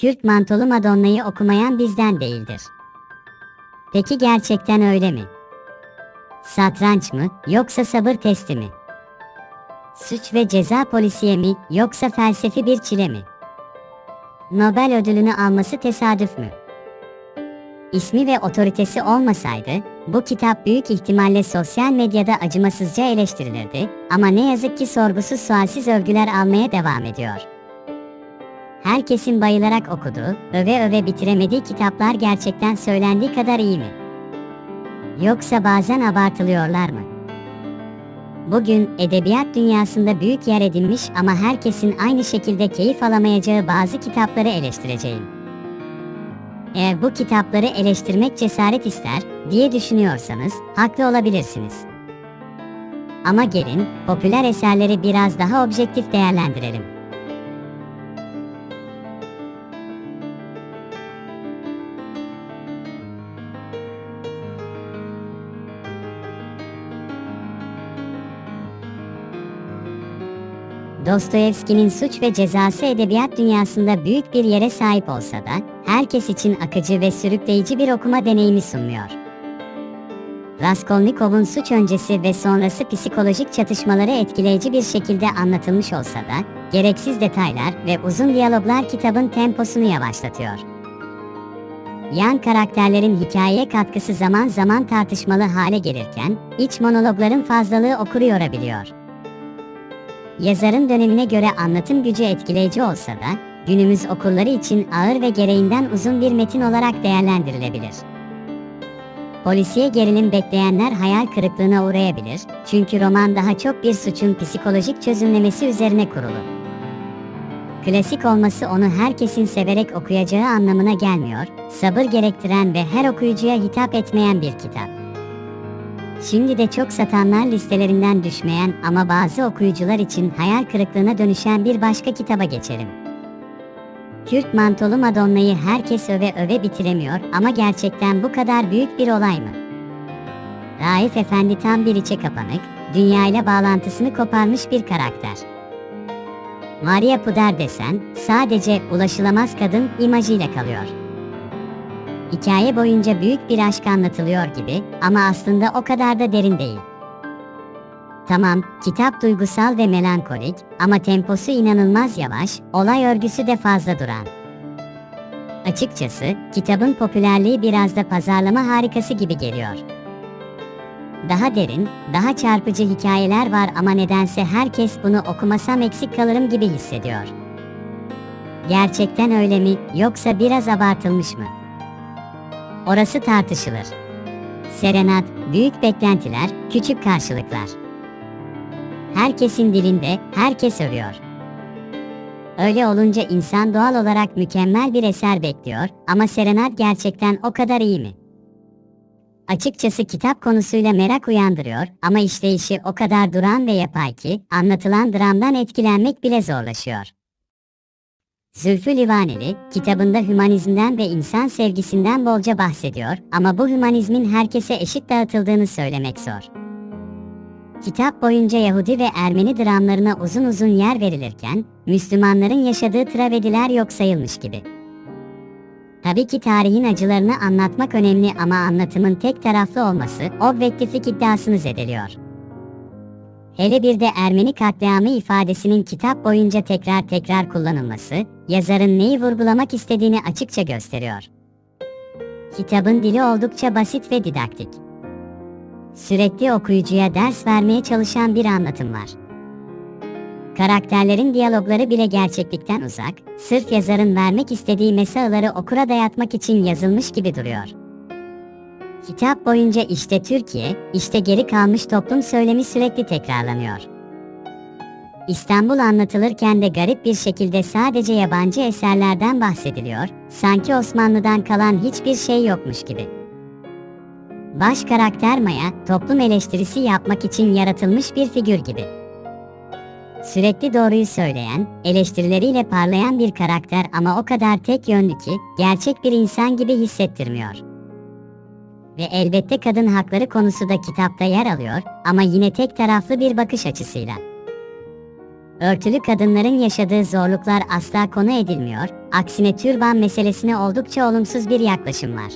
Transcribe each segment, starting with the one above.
Kürt mantolu Madonna'yı okumayan bizden değildir. Peki gerçekten öyle mi? Satranç mı, yoksa sabır testi mi? Suç ve ceza polisiye mi, yoksa felsefi bir çile mi? Nobel ödülünü alması tesadüf mü? İsmi ve otoritesi olmasaydı, bu kitap büyük ihtimalle sosyal medyada acımasızca eleştirilirdi ama ne yazık ki sorgusuz sualsiz övgüler almaya devam ediyor. Herkesin bayılarak okuduğu, öve öve bitiremediği kitaplar gerçekten söylendiği kadar iyi mi? Yoksa bazen abartılıyorlar mı? Bugün edebiyat dünyasında büyük yer edinmiş ama herkesin aynı şekilde keyif alamayacağı bazı kitapları eleştireceğim. Eğer bu kitapları eleştirmek cesaret ister diye düşünüyorsanız haklı olabilirsiniz. Ama gelin popüler eserleri biraz daha objektif değerlendirelim. Dostoyevski'nin Suç ve Cezası edebiyat dünyasında büyük bir yere sahip olsa da, herkes için akıcı ve sürükleyici bir okuma deneyimi sunmuyor. Raskolnikov'un suç öncesi ve sonrası psikolojik çatışmaları etkileyici bir şekilde anlatılmış olsa da, gereksiz detaylar ve uzun diyaloglar kitabın temposunu yavaşlatıyor. Yan karakterlerin hikayeye katkısı zaman zaman tartışmalı hale gelirken, iç monologların fazlalığı okuru yorabiliyor. Yazarın dönemine göre anlatım gücü etkileyici olsa da, günümüz okurları için ağır ve gereğinden uzun bir metin olarak değerlendirilebilir. Polisiye gerilim bekleyenler hayal kırıklığına uğrayabilir, çünkü roman daha çok bir suçun psikolojik çözümlemesi üzerine kurulu. Klasik olması onu herkesin severek okuyacağı anlamına gelmiyor, sabır gerektiren ve her okuyucuya hitap etmeyen bir kitap. Şimdi de çok satanlar listelerinden düşmeyen ama bazı okuyucular için hayal kırıklığına dönüşen bir başka kitaba geçelim. Kürt mantolu Madonna'yı herkes öve öve bitiremiyor ama gerçekten bu kadar büyük bir olay mı? Raif Efendi tam bir içe kapanık, dünyayla bağlantısını koparmış bir karakter. Maria Puder desen, sadece ulaşılamaz kadın imajıyla kalıyor. Hikaye boyunca büyük bir aşk anlatılıyor gibi ama aslında o kadar da derin değil. Tamam, kitap duygusal ve melankolik ama temposu inanılmaz yavaş, olay örgüsü de fazla duran. Açıkçası, kitabın popülerliği biraz da pazarlama harikası gibi geliyor. Daha derin, daha çarpıcı hikayeler var ama nedense herkes bunu okumasam eksik kalırım gibi hissediyor. Gerçekten öyle mi, yoksa biraz abartılmış mı? Orası tartışılır. Serenat, büyük beklentiler, küçük karşılıklar. Herkesin dilinde, herkes övüyor. Öyle olunca insan doğal olarak mükemmel bir eser bekliyor ama Serenat gerçekten o kadar iyi mi? Açıkçası kitap konusuyla merak uyandırıyor ama işleyişi o kadar duran ve yapay ki anlatılan dramdan etkilenmek bile zorlaşıyor. Zülfü Livaneli, kitabında hümanizmden ve insan sevgisinden bolca bahsediyor ama bu hümanizmin herkese eşit dağıtıldığını söylemek zor. Kitap boyunca Yahudi ve Ermeni dramlarına uzun uzun yer verilirken, Müslümanların yaşadığı travediler yok sayılmış gibi. Tabii ki tarihin acılarını anlatmak önemli ama anlatımın tek taraflı olması objektiflik iddiasını zedeliyor. Hele bir de Ermeni katliamı ifadesinin kitap boyunca tekrar tekrar kullanılması, yazarın neyi vurgulamak istediğini açıkça gösteriyor. Kitabın dili oldukça basit ve didaktik. Sürekli okuyucuya ders vermeye çalışan bir anlatım var. Karakterlerin diyalogları bile gerçeklikten uzak, sırf yazarın vermek istediği mesajları okura dayatmak için yazılmış gibi duruyor. Kitap boyunca işte Türkiye, işte geri kalmış toplum söylemi sürekli tekrarlanıyor. İstanbul anlatılırken de garip bir şekilde sadece yabancı eserlerden bahsediliyor, sanki Osmanlı'dan kalan hiçbir şey yokmuş gibi. Baş karakter Maya, toplum eleştirisi yapmak için yaratılmış bir figür gibi. Sürekli doğruyu söyleyen, eleştirileriyle parlayan bir karakter ama o kadar tek yönlü ki, gerçek bir insan gibi hissettirmiyor. Ve elbette kadın hakları konusu da kitapta yer alıyor ama yine tek taraflı bir bakış açısıyla. Örtülü kadınların yaşadığı zorluklar asla konu edilmiyor, aksine türban meselesine oldukça olumsuz bir yaklaşım var.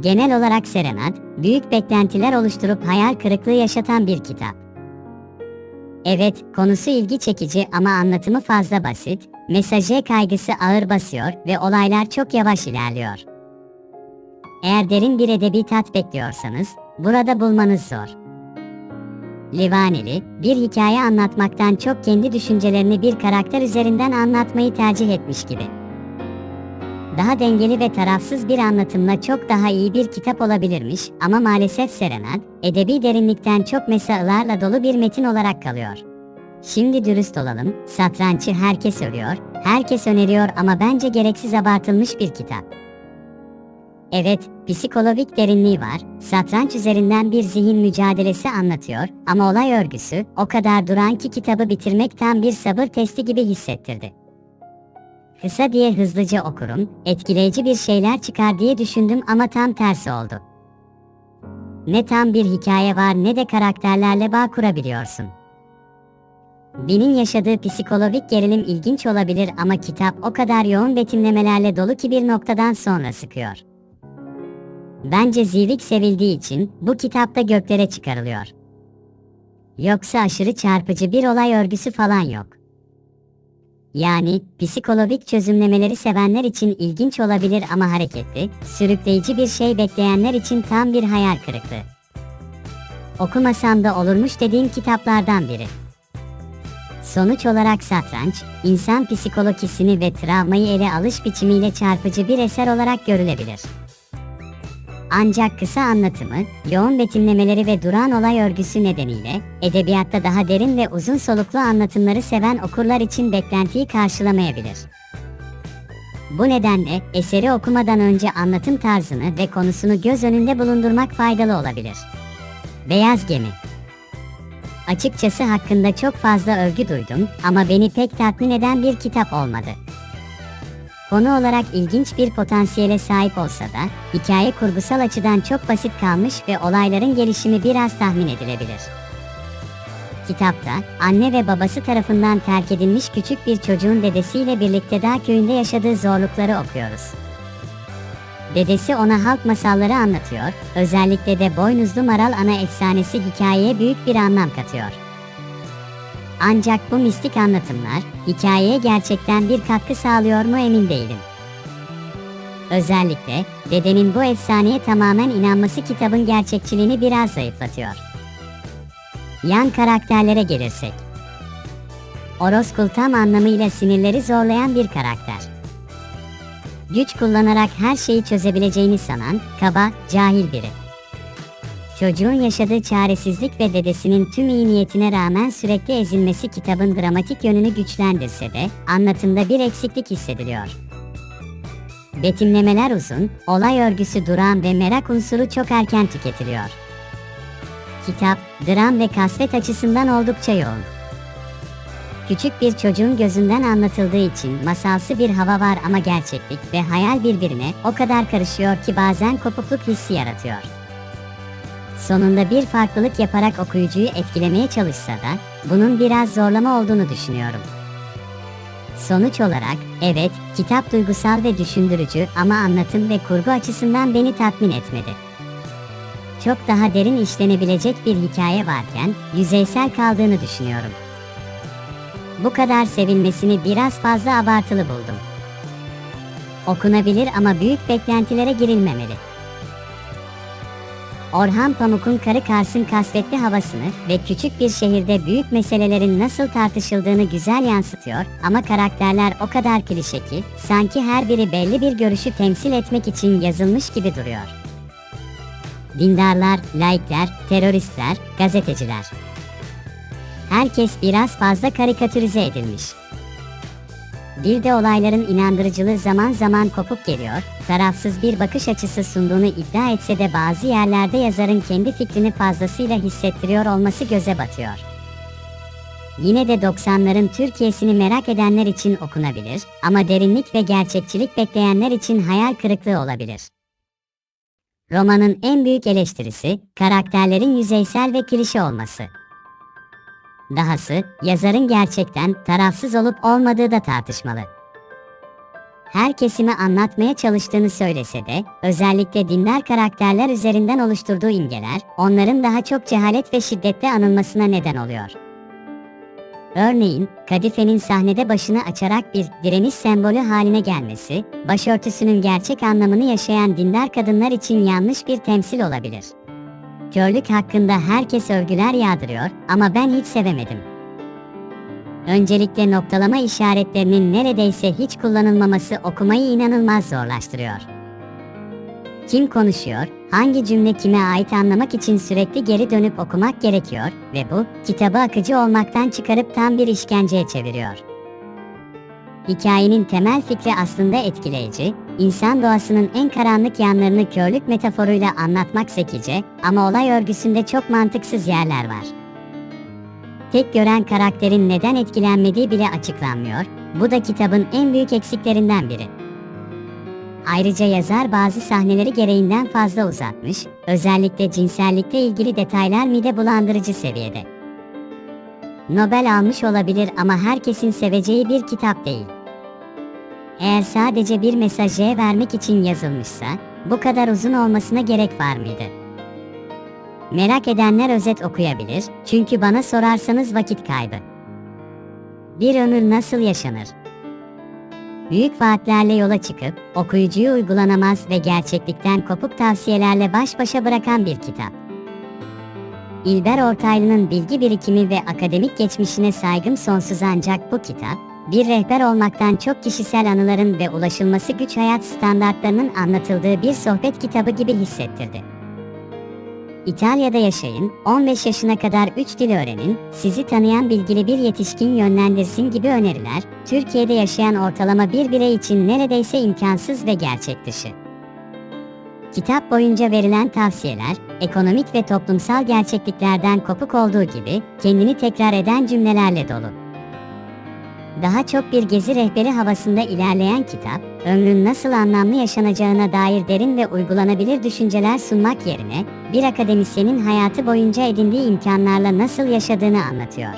Genel olarak Serenat, büyük beklentiler oluşturup hayal kırıklığı yaşatan bir kitap. Evet, konusu ilgi çekici ama anlatımı fazla basit, mesajı kaygısı ağır basıyor ve olaylar çok yavaş ilerliyor. Eğer derin bir edebi tat bekliyorsanız, burada bulmanız zor. Livaneli, bir hikaye anlatmaktan çok kendi düşüncelerini bir karakter üzerinden anlatmayı tercih etmiş gibi. Daha dengeli ve tarafsız bir anlatımla çok daha iyi bir kitap olabilirmiş ama maalesef Serenat, edebi derinlikten çok mesailarla dolu bir metin olarak kalıyor. Şimdi dürüst olalım, satrançı herkes örüyor, herkes öneriyor ama bence gereksiz abartılmış bir kitap. Evet, psikolojik derinliği var, satranç üzerinden bir zihin mücadelesi anlatıyor ama olay örgüsü o kadar duran ki kitabı bitirmek tam bir sabır testi gibi hissettirdi. Kısa diye hızlıca okurum, etkileyici bir şeyler çıkar diye düşündüm ama tam tersi oldu. Ne tam bir hikaye var ne de karakterlerle bağ kurabiliyorsun. Bin'in yaşadığı psikolojik gerilim ilginç olabilir ama kitap o kadar yoğun betimlemelerle dolu ki bir noktadan sonra sıkıyor. Bence Zivik sevildiği için bu kitapta göklere çıkarılıyor. Yoksa aşırı çarpıcı bir olay örgüsü falan yok. Yani psikolojik çözümlemeleri sevenler için ilginç olabilir ama hareketli, sürükleyici bir şey bekleyenler için tam bir hayal kırıklığı. Okumasam da olurmuş dediğim kitaplardan biri. Sonuç olarak satranç, insan psikolojisini ve travmayı ele alış biçimiyle çarpıcı bir eser olarak görülebilir. Ancak kısa anlatımı, yoğun betimlemeleri ve duran olay örgüsü nedeniyle, edebiyatta daha derin ve uzun soluklu anlatımları seven okurlar için beklentiyi karşılamayabilir. Bu nedenle eseri okumadan önce anlatım tarzını ve konusunu göz önünde bulundurmak faydalı olabilir. Beyaz Gemi Açıkçası hakkında çok fazla övgü duydum ama beni pek tatmin eden bir kitap olmadı. Konu olarak ilginç bir potansiyele sahip olsa da, hikaye kurgusal açıdan çok basit kalmış ve olayların gelişimi biraz tahmin edilebilir. Kitapta, anne ve babası tarafından terk edilmiş küçük bir çocuğun dedesiyle birlikte dağ köyünde yaşadığı zorlukları okuyoruz. Dedesi ona halk masalları anlatıyor, özellikle de Boynuzlu Maral ana efsanesi hikayeye büyük bir anlam katıyor. Ancak bu mistik anlatımlar hikayeye gerçekten bir katkı sağlıyor mu emin değilim. Özellikle dedenin bu efsaneye tamamen inanması kitabın gerçekçiliğini biraz zayıflatıyor. Yan karakterlere gelirsek. Orozkul tam anlamıyla sinirleri zorlayan bir karakter. Güç kullanarak her şeyi çözebileceğini sanan, kaba, cahil biri. Çocuğun yaşadığı çaresizlik ve dedesinin tüm iyi niyetine rağmen sürekli ezilmesi kitabın dramatik yönünü güçlendirse de anlatımda bir eksiklik hissediliyor. Betimlemeler uzun, olay örgüsü duran ve merak unsuru çok erken tüketiliyor. Kitap, dram ve kasvet açısından oldukça yoğun. Küçük bir çocuğun gözünden anlatıldığı için masalsı bir hava var ama gerçeklik ve hayal birbirine o kadar karışıyor ki bazen kopukluk hissi yaratıyor. Sonunda bir farklılık yaparak okuyucuyu etkilemeye çalışsa da bunun biraz zorlama olduğunu düşünüyorum. Sonuç olarak, evet, kitap duygusal ve düşündürücü ama anlatım ve kurgu açısından beni tatmin etmedi. Çok daha derin işlenebilecek bir hikaye varken yüzeysel kaldığını düşünüyorum. Bu kadar sevilmesini biraz fazla abartılı buldum. Okunabilir ama büyük beklentilere girilmemeli. Orhan Pamuk'un Karı Kars'ın kasvetli havasını ve küçük bir şehirde büyük meselelerin nasıl tartışıldığını güzel yansıtıyor ama karakterler o kadar klişe ki sanki her biri belli bir görüşü temsil etmek için yazılmış gibi duruyor. Dindarlar, laikler, teröristler, gazeteciler. Herkes biraz fazla karikatürize edilmiş. Bir de olayların inandırıcılığı zaman zaman kopuk geliyor, tarafsız bir bakış açısı sunduğunu iddia etse de bazı yerlerde yazarın kendi fikrini fazlasıyla hissettiriyor olması göze batıyor. Yine de 90'ların Türkiye'sini merak edenler için okunabilir ama derinlik ve gerçekçilik bekleyenler için hayal kırıklığı olabilir. Romanın en büyük eleştirisi karakterlerin yüzeysel ve klişe olması. Dahası, yazarın gerçekten tarafsız olup olmadığı da tartışmalı. Her kesime anlatmaya çalıştığını söylese de, özellikle dindar karakterler üzerinden oluşturduğu imgeler, onların daha çok cehalet ve şiddetle anılmasına neden oluyor. Örneğin, kadifenin sahnede başını açarak bir direniş sembolü haline gelmesi, başörtüsünün gerçek anlamını yaşayan dindar kadınlar için yanlış bir temsil olabilir. Körlük hakkında herkes övgüler yağdırıyor ama ben hiç sevemedim. Öncelikle noktalama işaretlerinin neredeyse hiç kullanılmaması okumayı inanılmaz zorlaştırıyor. Kim konuşuyor, hangi cümle kime ait anlamak için sürekli geri dönüp okumak gerekiyor ve bu, kitabı akıcı olmaktan çıkarıp tam bir işkenceye çeviriyor. Hikayenin temel fikri aslında etkileyici, insan doğasının en karanlık yanlarını körlük metaforuyla anlatmak zekice ama olay örgüsünde çok mantıksız yerler var. Tek gören karakterin neden etkilenmediği bile açıklanmıyor, bu da kitabın en büyük eksiklerinden biri. Ayrıca yazar bazı sahneleri gereğinden fazla uzatmış, özellikle cinsellikle ilgili detaylar mide bulandırıcı seviyede. Nobel almış olabilir ama herkesin seveceği bir kitap değil. Eğer sadece bir mesajı vermek için yazılmışsa, bu kadar uzun olmasına gerek var mıydı? Merak edenler özet okuyabilir, çünkü bana sorarsanız vakit kaybı. Bir ömür nasıl yaşanır? Büyük vaatlerle yola çıkıp, okuyucuyu uygulanamaz ve gerçeklikten kopuk tavsiyelerle baş başa bırakan bir kitap. İlber Ortaylı'nın bilgi birikimi ve akademik geçmişine saygım sonsuz ancak bu kitap, bir rehber olmaktan çok kişisel anıların ve ulaşılması güç hayat standartlarının anlatıldığı bir sohbet kitabı gibi hissettirdi. İtalya'da yaşayın, 15 yaşına kadar 3 dil öğrenin, sizi tanıyan bilgili bir yetişkin yönlendirsin gibi öneriler, Türkiye'de yaşayan ortalama bir birey için neredeyse imkansız ve gerçek dışı. Kitap boyunca verilen tavsiyeler, ekonomik ve toplumsal gerçekliklerden kopuk olduğu gibi, kendini tekrar eden cümlelerle dolu. Daha çok bir gezi rehberi havasında ilerleyen kitap, ömrün nasıl anlamlı yaşanacağına dair derin ve uygulanabilir düşünceler sunmak yerine, bir akademisyenin hayatı boyunca edindiği imkanlarla nasıl yaşadığını anlatıyor.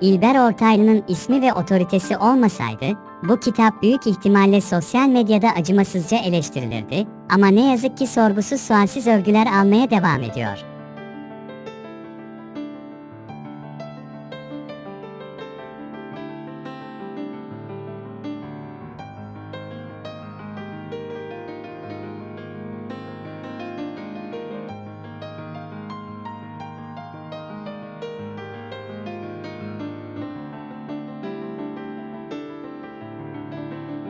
İlber Ortaylı'nın ismi ve otoritesi olmasaydı, bu kitap büyük ihtimalle sosyal medyada acımasızca eleştirilirdi ama ne yazık ki sorgusuz sualsiz övgüler almaya devam ediyor.